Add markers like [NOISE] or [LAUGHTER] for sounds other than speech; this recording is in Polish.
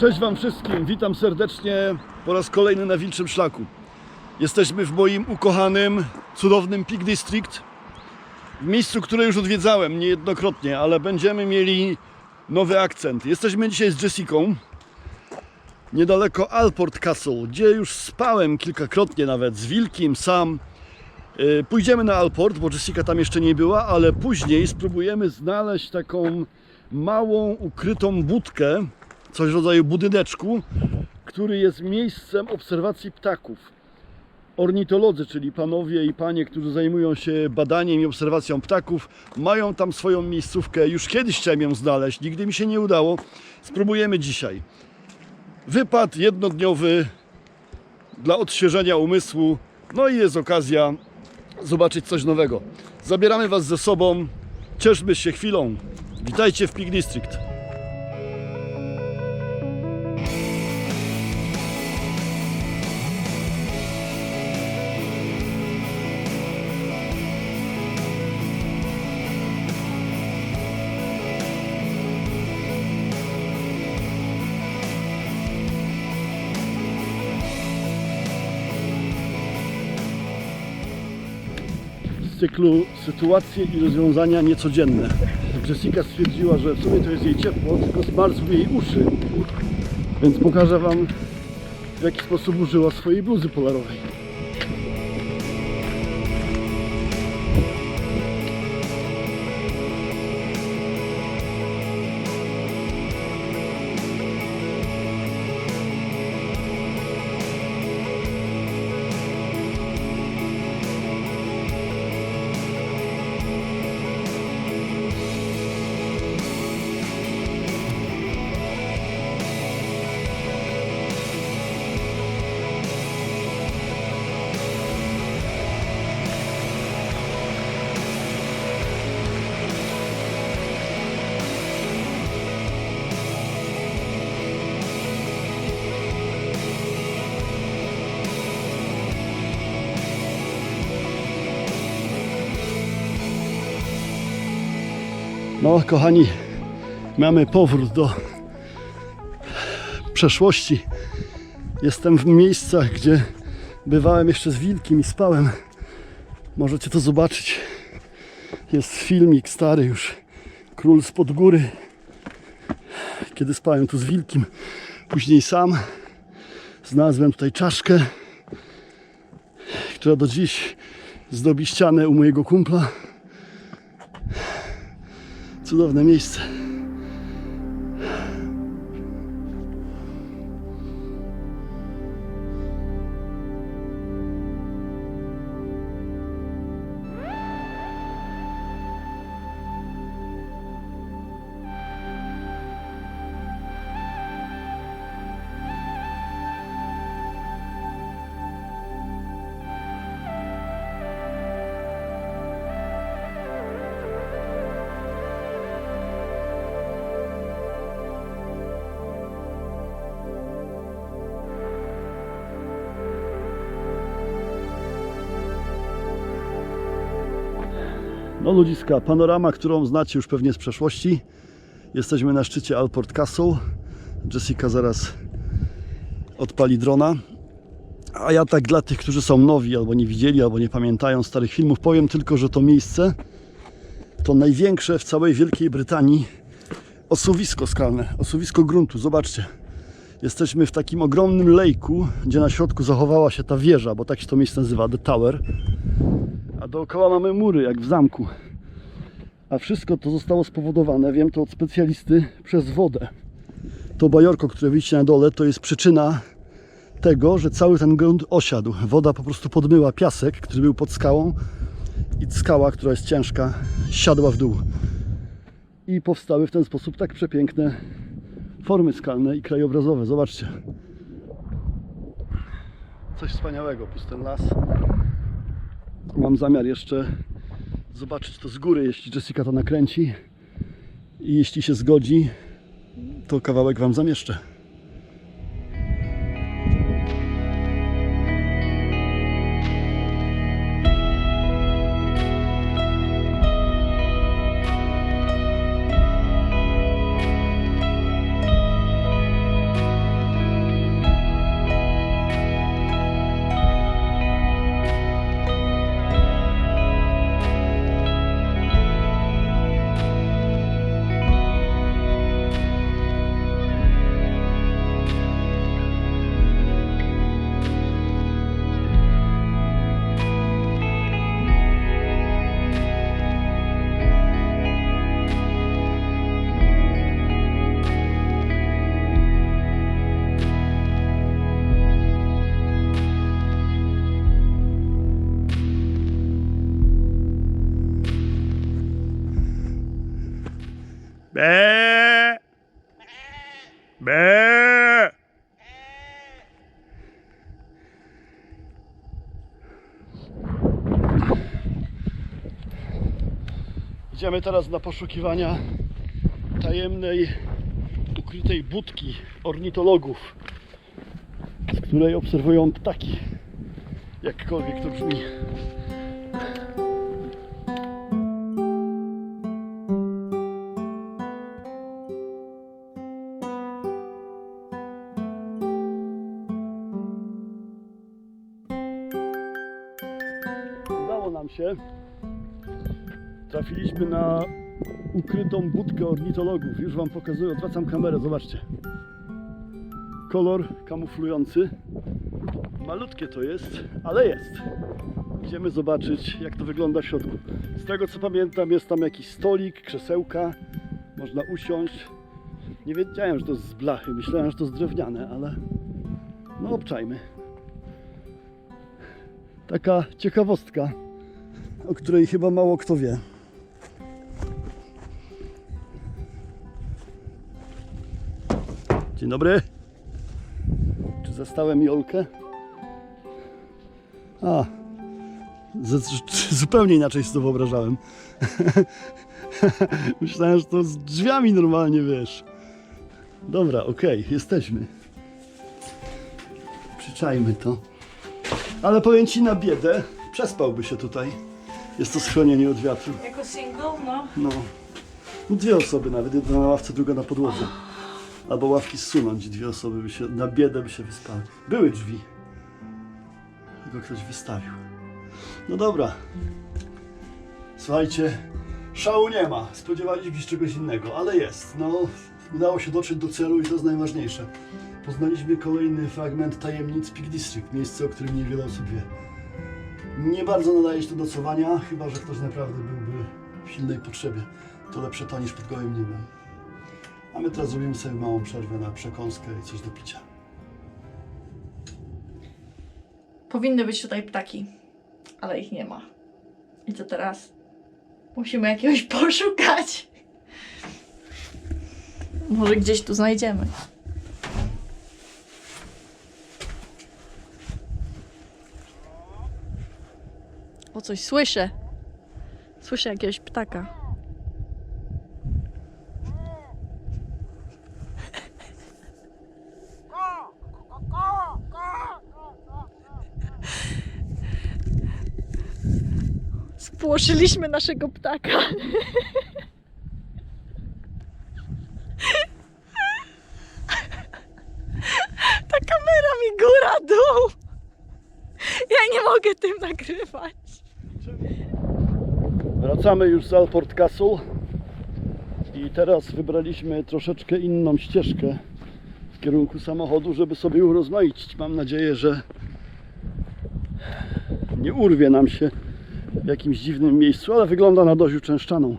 Cześć Wam wszystkim, witam serdecznie po raz kolejny na Wilczym Szlaku. Jesteśmy w moim ukochanym, cudownym Peak District. W miejscu, które już odwiedzałem niejednokrotnie, ale będziemy mieli nowy akcent. Jesteśmy dzisiaj z Jessicą, niedaleko Alport Castle, gdzie już spałem kilkakrotnie nawet z Wilkiem, sam. Yy, Pójdziemy na Alport, bo Jessica tam jeszcze nie była, ale później spróbujemy znaleźć taką małą, ukrytą budkę, coś w rodzaju budyneczku, który jest miejscem obserwacji ptaków. Ornitolodzy, czyli panowie i panie, którzy zajmują się badaniem i obserwacją ptaków, mają tam swoją miejscówkę. Już kiedyś chciałem ją znaleźć, nigdy mi się nie udało. Spróbujemy dzisiaj. Wypad jednodniowy dla odświeżenia umysłu, no i jest okazja zobaczyć coś nowego. Zabieramy Was ze sobą, cieszmy się chwilą. Witajcie w Peak District. Cyklu sytuacje i rozwiązania niecodzienne. Jessica stwierdziła, że w sumie to jest jej ciepło, tylko zmarzły jej uszy. Więc pokażę Wam, w jaki sposób użyła swojej bluzy polarowej. No, kochani, mamy powrót do przeszłości. Jestem w miejscach, gdzie bywałem jeszcze z wilkiem i spałem. Możecie to zobaczyć. Jest filmik stary już. Król spod góry. Kiedy spałem tu z wilkiem. Później sam znalazłem tutaj czaszkę, która do dziś zdobi ścianę u mojego kumpla. Cudowne miejsce. No ludziska, panorama, którą znacie już pewnie z przeszłości. Jesteśmy na szczycie Alport Castle. Jessica zaraz odpali drona. A ja tak dla tych, którzy są nowi, albo nie widzieli, albo nie pamiętają starych filmów, powiem tylko, że to miejsce to największe w całej Wielkiej Brytanii osuwisko skalne, osuwisko gruntu. Zobaczcie. Jesteśmy w takim ogromnym lejku, gdzie na środku zachowała się ta wieża, bo tak się to miejsce nazywa, The Tower a dookoła mamy mury, jak w zamku. A wszystko to zostało spowodowane, wiem to od specjalisty, przez wodę. To bajorko, które widzicie na dole, to jest przyczyna tego, że cały ten grunt osiadł. Woda po prostu podmyła piasek, który był pod skałą i skała, która jest ciężka, siadła w dół. I powstały w ten sposób tak przepiękne formy skalne i krajobrazowe. Zobaczcie. Coś wspaniałego, pusty las. Mam zamiar jeszcze zobaczyć to z góry, jeśli Jessica to nakręci. I jeśli się zgodzi, to kawałek Wam zamieszczę. Be. Be. Idziemy teraz na poszukiwania tajemnej, ukrytej budki ornitologów, z której obserwują ptaki. Jakkolwiek to brzmi. Trafiliśmy na ukrytą budkę ornitologów. Już Wam pokazuję, odwracam kamerę, zobaczcie. Kolor kamuflujący. Malutkie to jest, ale jest. Idziemy zobaczyć, jak to wygląda w środku. Z tego co pamiętam, jest tam jakiś stolik, krzesełka. Można usiąść. Nie wiedziałem, że to jest z blachy. Myślałem, że to jest drewniane, ale no obczajmy. Taka ciekawostka, o której chyba mało kto wie. Dzień dobry. Czy zastałem Jolkę? A, z, z, zupełnie inaczej sobie to wyobrażałem. [LAUGHS] Myślałem, że to z drzwiami normalnie, wiesz. Dobra, okej, jesteśmy. Przyczajmy to. Ale powiem Ci na biedę, przespałby się tutaj. Jest to schronienie od wiatru. Jako single, no. No. no dwie osoby nawet, jedna na ławce, druga na podłodze. Albo ławki zsunąć, dwie osoby by się, na biedę by się wyspały. Były drzwi. Tylko ktoś wystawił. No dobra. Słuchajcie, szału nie ma. Spodziewaliśmy się czegoś innego, ale jest. No, udało się dotrzeć do celu i to jest najważniejsze. Poznaliśmy kolejny fragment tajemnic Peak District, miejsce, o którym niewiele osób wie. Nie bardzo nadaje się to do nocowania, chyba że ktoś naprawdę byłby w silnej potrzebie. To lepsze to niż pod gołym niebem. A my teraz zrobimy sobie małą przerwę na przekąskę i coś do picia. Powinny być tutaj ptaki, ale ich nie ma. I co teraz? Musimy jakiegoś [LAUGHS] poszukać. Może gdzieś tu znajdziemy. O coś słyszę. Słyszę jakiegoś ptaka. Spłoszyliśmy naszego ptaka. Ta kamera mi góra dół. Ja nie mogę tym nagrywać. Wracamy już z Alport Castle i teraz wybraliśmy troszeczkę inną ścieżkę w kierunku samochodu, żeby sobie urozmaicić. Mam nadzieję, że nie urwie nam się w jakimś dziwnym miejscu, ale wygląda na dość uczęszczaną